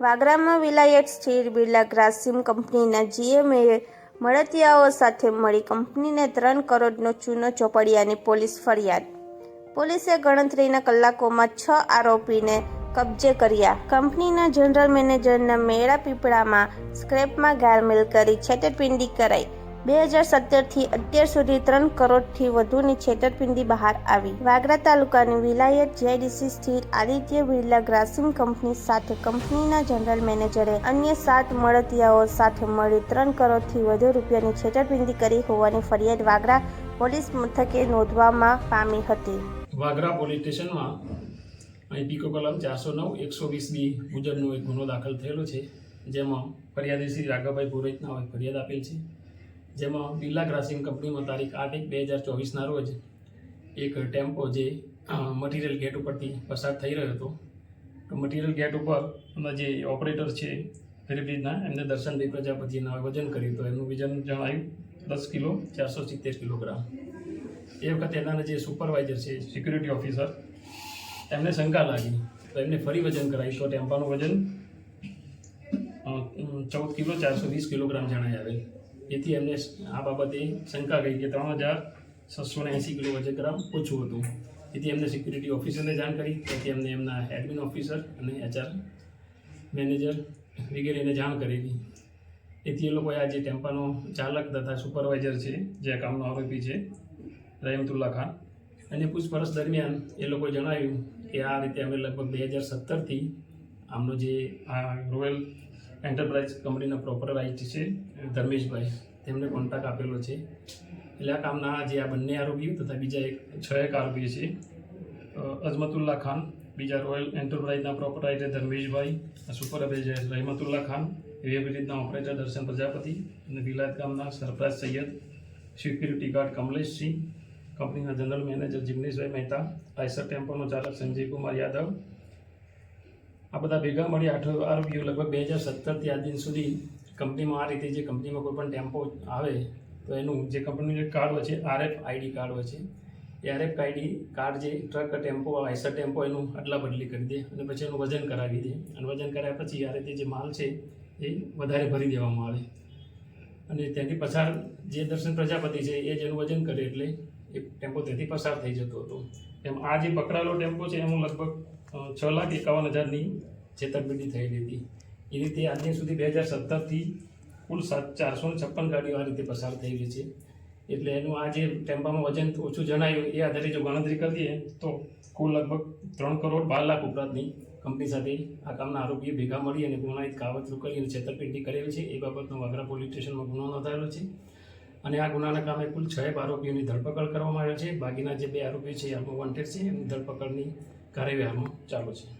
વાગરામાં વિલાયત સ્થિર બિરલા ગ્રાસિમ કંપનીના જીએમએ મળતિયાઓ સાથે મળી કંપનીને ત્રણ કરોડનો ચૂનો ચોપડિયાની પોલીસ ફરિયાદ. પોલીસે ગણતરીના કલાકોમાં છ આરોપીને કબજે કર્યા. કંપનીના જનરલ મેનેજરના મેળા પીપળામાં સ્ક્રેપમાં ગારમેલ કરી છેતરપિંડી કરાઈ. બે હજાર સત્તરથી અત્યાર સુધી ત્રણ કરોડથી વધુની છેતરપિંડી બહાર આવી. વાગરા તાલુકાની વિલાયત જેડીસી સ્થિત આદિત્ય બિરલા ગ્રાસિંગ કંપની સાથે કંપનીના જનરલ મેનેજરે અન્ય સાત મળતિયાઓ સાથે મળી ત્રણ કરોડથી વધુ રૂપિયાની છેતરપિંડી કરી હોવાની ફરિયાદ વાગરા પોલીસ મથકે નોંધવામાં પામી હતી. વાગરા પોલીસ સ્ટેશનમાં આઈપીકો કલમ ચારસો નવ, એકસો વીસ બી મુજબનો એક ગુનો દાખલ થયેલો છે, જેમાં ફરિયાદી શ્રી રાઘવભાઈ પુરોહિતના ફરિયાદ આપેલ છે. જેમાં બિરલા ક્રાસિંગ કંપનીમાં તારીખ આઠ એક બે હજાર ચોવીસના રોજ એક ટેમ્પો જે મટીરિયલ ગેટ ઉપરથી પસાર થઈ રહ્યો હતો. તો મટીરિયલ ગેટ ઉપર એમાં જે ઓપરેટર છે ફેરીબ્રિજના એમને દર્શનભાઈ પ્રજાપતિના વજન કર્યું તો એમનું વજન જણાવ્યું દસ કિલો, ચારસો સિત્તેર કિલોગ્રામ. એ વખતે એના જે સુપરવાઇઝર છે, સિક્યુરિટી ઓફિસર, એમને શંકા લાગી. તો એમને ફરી વજન કરાવી તો ટેમ્પાનું વજન ચૌદ કિલો, ચારસો વીસ કિલોગ્રામ જણાઈ આવેલ. એથી એમને આ બાબતે શંકા ગઈ કે ત્રણ હજાર છસો ને એંસી કિલો વજન ગ્રામ ઓછું હતું. એથી એમને સિક્યુરિટી ઓફિસરને જાણ કરી તેથી એમને એમના એડમિન ઓફિસર અને એચઆર મેનેજર વગેરેને જાણ કરેલી. એથી એ લોકોએ આ જે ટેમ્પાનો ચાલક તથા સુપરવાઇઝર છે, જે કામનો આરોપી છે, રહીમતુલ્લા ખાન. અને પૂછપરછ દરમિયાન એ લોકોએ જણાવ્યું કે આ રીતે અમે લગભગ બે હજાર સત્તરથી આમનો જે આ રોયલ એન્ટરપ્રાઇઝ કંપનીના પ્રોપર વાઇઝ છે, ધર્મેશભાઈ. તેમને કોન્ટ્રાક્ટ આપેલો છે. એટલે આ કામના જે આ બંને આરોપીઓ તથા બીજા એક, છ એક આરોપીઓ છે. અજમતુલ્લા ખાન, બીજા રોયલ એન્ટરપ્રાઇઝના પ્રોપરાઇટર ધર્મેશભાઈ સુપરવાઇઝર રહેમતુલ્લા ખાન. એવી રીતના ઓપરેટર દર્શન પ્રજાપતિ અને વિલાયત ગામના સરફરાજ સૈયદ સિક્યુરિટી ગાર્ડ કમલેશસિંહ કંપનીના જનરલ મેનેજર જિગ્નેશભાઈ મહેતા, આઈસર ટેમ્પોનો ચાલક સંજય કુમાર યાદવ આ બધા ભેગા મળી આઠ આરોપીઓ લગભગ બે હજાર સત્તરથી આજ દિન સુધી કંપનીમાં આ રીતે જે કંપનીમાં કોઈ પણ ટેમ્પો આવે, તો એનું જે કંપનીનું જે કાર્ડ હોય છે, આરએફ આઈડી કાર્ડ હોય છે. એ આરએફ આઈડી કાર્ડ જે ટ્રક, ટેમ્પો, આઈસર ટેમ્પો એનું અદલા બદલી કરી દે અને પછી એનું વજન કરાવી દે. અને વજન કરાવ્યા પછી આ રીતે જે માલ છે, એ વધારે ભરી દેવામાં આવે. અને ત્યાંથી પસાર જે દર્શન પ્રજાપતિ છે, એ જેનું વજન કરે એટલે એ ટેમ્પો ત્યાંથી પસાર થઈ જતો હતો. એમ આ જે પકડાયેલો ટેમ્પો છે, એનું લગભગ છ લાખ એકાવન હજારની છેતરપિંડી થયેલી હતી. એ રીતે આજની સુધી બે હજાર સત્તરથી કુલ સાત ચારસો છપ્પન ગાડીઓ આ રીતે પસાર થઈ ગઈ છે. એટલે એનું આ જે ટેમ્પામાં વજન ઓછું જણાયું એ આધારે જો ગણતરી કરીએ તો કુલ લગભગ ત્રણ કરોડ બાર લાખ ઉપરાંતની કંપની સાથે આ કામના આરોપીએ ભેગા મળી અને ગુનાહિત કાવતરું કરી અને છેતરપિંડી કરેલી છે. એ બાબતનો વાગરા પોલીસ સ્ટેશનમાં ગુનો નોંધાયેલો છે. અને આ ગુનાના કામે કુલ છ આરોપીઓની ધરપકડ કરવામાં આવ્યો છે. બાકીના જે બે આરોપીઓ છે, એ હાલમાં વોન્ટેડ છે. એમની ધરપકડની કાર્યવાહી હાલમાં ચાલુ છે.